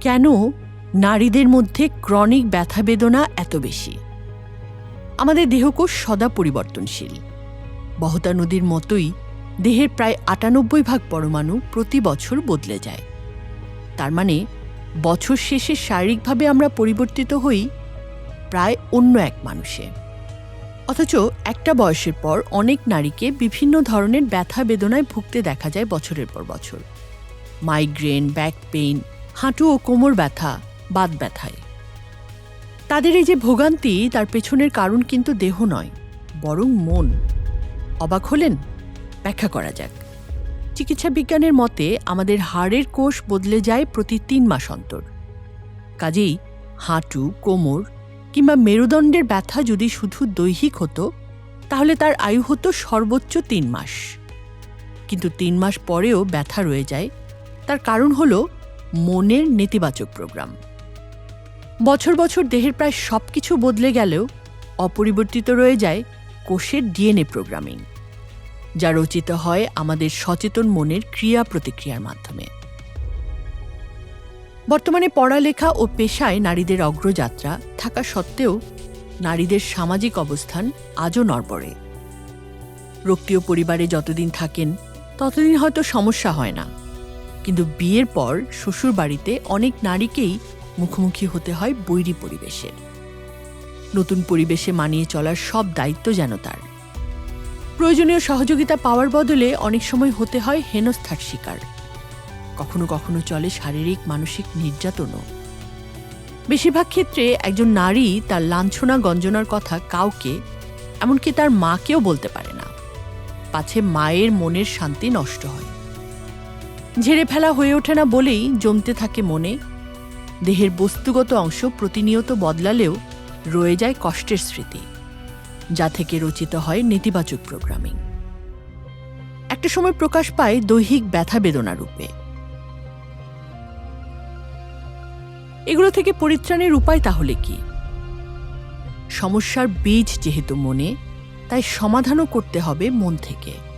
কেন নারীদের মধ্যে ক্রনিক ব্যথা বেদনা এত বেশি? আমাদের দেহকোষ সদা পরিবর্তনশীল। বহতা নদীর মতোই দেহের প্রায় আটানব্বই ভাগ পরমাণু প্রতি বছর বদলে যায়। তার মানে বছর শেষে শারীরিকভাবে আমরা পরিবর্তিত হই প্রায় অন্য এক মানুষে। অথচ একটা বয়সের পর অনেক নারীকে বিভিন্ন ধরনের ব্যথা বেদনায় ভুগতে দেখা যায় বছরের পর বছর। মাইগ্রেন, ব্যাক পেইন হাঁটু ও কোমর ব্যথা, বাত ব্যথায়। তাদের এই যে ভোগান্তি, তার পেছনের কারণ কিন্তু দেহ নয়, বরং মন। অবাক হলেন? ব্যাখ্যা করা যাক। চিকিৎসা বিজ্ঞানের মতে, আমাদের হাড়ের কোষ বদলে যায় প্রতি তিন মাস অন্তর। কাজেই হাঁটু, কোমর কিংবা মেরুদণ্ডের ব্যথা যদি শুধু দৈহিক হতো, তাহলে তার আয়ু হতো সর্বোচ্চ তিন মাস। কিন্তু তিন মাস পরেও ব্যথা রয়ে যায়। তার কারণ হল মনের নেতিবাচক প্রোগ্রাম। বছর বছর দেহের প্রায় সব কিছু বদলে গেলেও অপরিবর্তিত রয়ে যায় কোষের ডিএনএ প্রোগ্রামিং, যা রচিত হয় আমাদের সচেতন মনের ক্রিয়া প্রতিক্রিয়ার মাধ্যমে। বর্তমানে পড়ালেখা ও পেশায় নারীদের অগ্রযাত্রা থাকা সত্ত্বেও নারীদের সামাজিক অবস্থান আজও নড়বড়ে। রক্তীয় পরিবারে যতদিন থাকেন, ততদিন হয়তো সমস্যা হয় না। কিন্তু বিয়ের পর শ্বশুর বাড়িতে অনেক নারীকেই মুখোমুখি হতে হয় বৈরী পরিবেশের নতুন পরিবেশে মানিয়ে চলার সব দায়িত্ব যেন তার। প্রয়োজনীয় সহযোগিতা পাওয়ার বদলে অনেক সময় হতে হয় হেনস্থার শিকার। কখনো কখনো চলে শারীরিক, মানসিক নির্যাতনও। বেশিরভাগ ক্ষেত্রে একজন নারী তার লাঞ্ছনা, গঞ্জনার কথা কাউকে, এমনকি তার মাকেও বলতে পারে না। পাছে মায়ের মনের শান্তি নষ্ট হয়। ঝেড়ে ফেলা হয়ে ওঠে না বলেই জমতে থাকে মনে। দেহের বস্তুগত অংশ প্রতিনিয়ত বদলালেও রয়ে যায় কষ্টের স্মৃতি, যা থেকে রচিত হয় নেতিবাচক প্রোগ্রামিং একটা সময় প্রকাশ পায় দৈহিক ব্যথা বেদনা রূপে। এগুলো থেকে পরিত্রাণের উপায় তাহলে কি? সমস্যার বীজ যেহেতু মনে, তাই সমাধানও করতে হবে মন থেকে।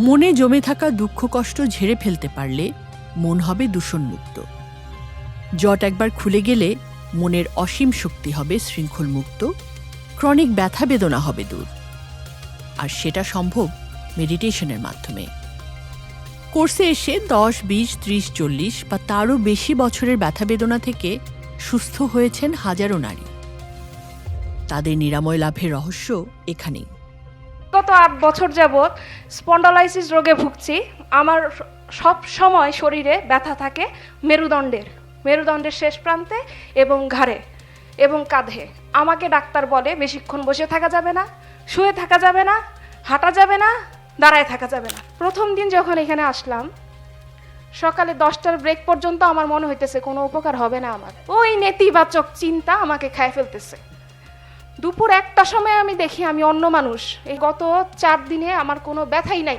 মনে জমে থাকা দুঃখ কষ্ট ঝেড়ে ফেলতে পারলে মন হবে দূষণমুক্ত। জট একবার খুলে গেলে মনের অসীম শক্তি হবে শৃঙ্খলমুক্ত, ক্রনিক ব্যথা বেদনা হবে দূর। আর সেটা সম্ভব মেডিটেশনের মাধ্যমে। কোর্সে এসে দশ, বিশ, ত্রিশ, চল্লিশ বা তারও বেশি বছরের ব্যথা বেদনা থেকে সুস্থ হয়েছেন হাজারো নারী। তাদের নিরাময় লাভের রহস্য এখানেই। গত আট বছর যাবৎ স্পন্ডালাইসিস রোগে ভুগছি। আমার সব সময় শরীরে ব্যথা থাকে মেরুদণ্ডের মেরুদণ্ডের শেষ প্রান্তে এবং ঘাড়ে এবং কাঁধে। আমাকে ডাক্তার বলে বেশিক্ষণ বসে থাকা যাবে না, শুয়ে থাকা যাবে না, হাঁটা যাবে না, দাঁড়ায় থাকা যাবে না। প্রথম দিন যখন এখানে আসলাম, সকালে দশটার ব্রেক পর্যন্ত আমার মনে হইতেছে কোনো উপকার হবে না আমার। ওই নেতিবাচক চিন্তা আমাকে খায় ফেলতেছে। দুপুর একটা সময় আমি দেখি আমি অন্য মানুষ। এই গত চার দিনে আমার কোনো ব্যথাই নাই।